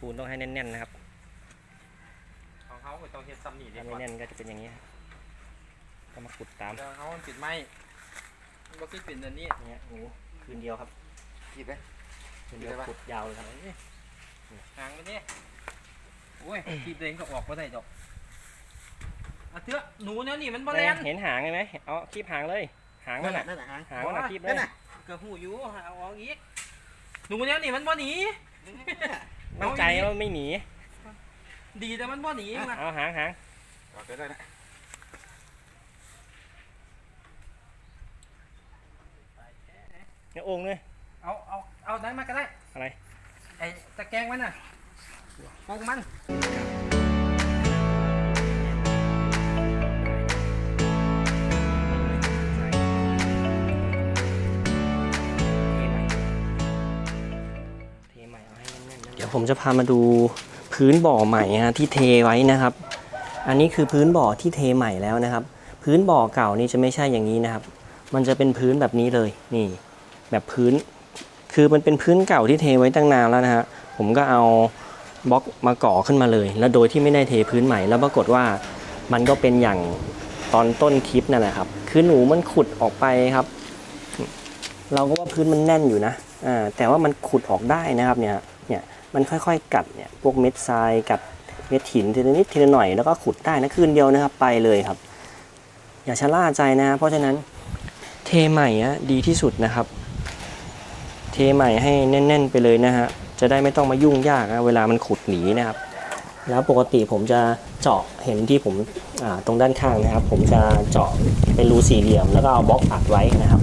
ปูนต้องให้แน่นๆนะครับของเขาก็ต้องเฮ็ดซ้ำนี่เด็ถ้ากไม่ว่าแน่นก็จะเป็นอย่างนี้ครับก็มาขุดตามแต่เขามันปิดไม้มันก็คือปิดอันนี้เนี่ยหนูคืนเดียวครับกินไหม คืนเดียวได้ปะขุดยาวเลยครับหางไปนี่โอ้ยคีบเองก็ออกก็ได้ดอกอะเถอะหนูเนี่ยนี่มันบ่แลนเห็นหางไหมเอาคีบหางเลยหางมันอะ นั่นน่ะหางหางมันอะคีบเลนั่ยนน่ะก็หูอยู่เอาออกอีกหนูเนี่ยนี่มันบ่หนี มั่นใจว่าไม่หนีดีแต่มันบ่หนีมาเอาหางหางออกได้ได้นะเนี่ยโอ่งเลยเอาเอาเอานั้นมาก็ได้อะไรไอ้ตะแกรงมันน่ะโป่งมัน ผมจะพามาดูพื้นบ่อใหม่ฮะที่เทไว้นะครับ อันนี้คือพื้นบ่อที่เทใหม่แล้วนะครับ พื้นบ่อเก่านี่จะไม่ใช่อย่างนี้นะครับ มันจะเป็นพื้นแบบนี้เลยนี่ แบบพื้น คือมันเป็นพื้นเก่าที่เทไว้ตั้งนานแล้วนะฮะผมก็เอาบล็อกมาก่อขึ้นมาเลย แล้วโดยที่ไม่ได้เทพื้นใหม่ แล้วปรากฏว่ามันก็เป็นอย่างตอนต้นคลิปนั่นแหละครับ คือหนูมันขุดออกไปครับ เราก็ว่าพื้นมันแน่นอยู่นะ อ่า แต่ว่ามันขุดออกได้นะครับเนี่ย เนี่ย มันค่อยๆ กัดเนี่ยพวกเม็ดทรายกัดเม็ดหินทีละนิดทีละหน่อยแล้วก็ขุดได้นะคืนเดียวนะครับไปเลยครับ อย่าชะล่าใจนะ เพราะฉะนั้นเทใหม่อะดีที่สุดนะครับ เทใหม่ให้แน่น ๆ ไปเลยนะฮะจะได้ไม่ต้องมายุ่งยากนะเวลามันขุดหนีนะครับ แล้วปกติผมจะเจาะเห็นที่ผมตรงด้านข้างนะครับ ผมจะเจาะเป็นรูสี่เหลี่ยม แล้วก็เอาบล็อกอัดไว้นะครับ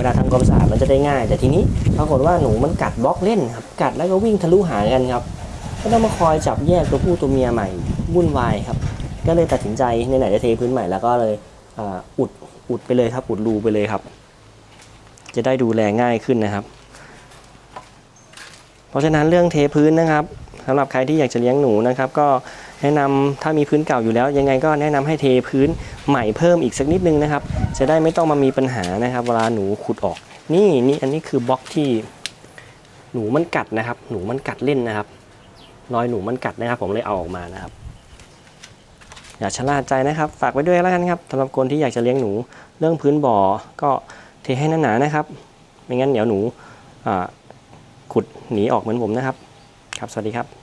เวลาทำความสะอาดมันจะได้ง่าย แต่ทีนี้ปรากฏว่าหนูมันกัดบล็อกเล่นครับกัดแล้วก็วิ่งทะลุหากันครับก็ต้องมาคอยจับแยกตัวผู้ตัวเมียใหม่วุ่นวายครับ ก็เลยตัดสินใจในไหนจะเทพื้นใหม่แล้วก็เลยออุดอุดไปเลยครับ อุดรูไปเลยครับ จะได้ดูแลง่ายขึ้นนะครับ เพราะฉะนั้นเรื่องเทพื้นนะครับสำหรับใครที่อยากจะเลี้ยงหนูนะครับ ก็ แนะนำถ้ามีพื้นเก่าอยู่แล้ว ยังไงก็แนะนำให้เทพื้นใหม่เพิ่มอีกสักนิดนึงนะครับ จะได้ไม่ต้องมามีปัญหานะครับ เวลาหนูขุดออก นี่นี่อันนี้คือบล็อกที่หนูมันกัดนะครับ หนูมันกัดเล่นนะครับรอยหนูมันกัดนะครับ ผมเลยเอาออกมานะครับ อย่าชะล่าใจนะครับ ฝากไว้ด้วยแล้วกันครับสำหรับคนที่อยากจะเลี้ยงหนู เรื่องพื้นบ่อก็เทให้หนาๆนะครับ ไม่งั้นเดี๋ยวหนูขุดหนีออกเหมือนผมนะครับ ครับ สวัสดีครับ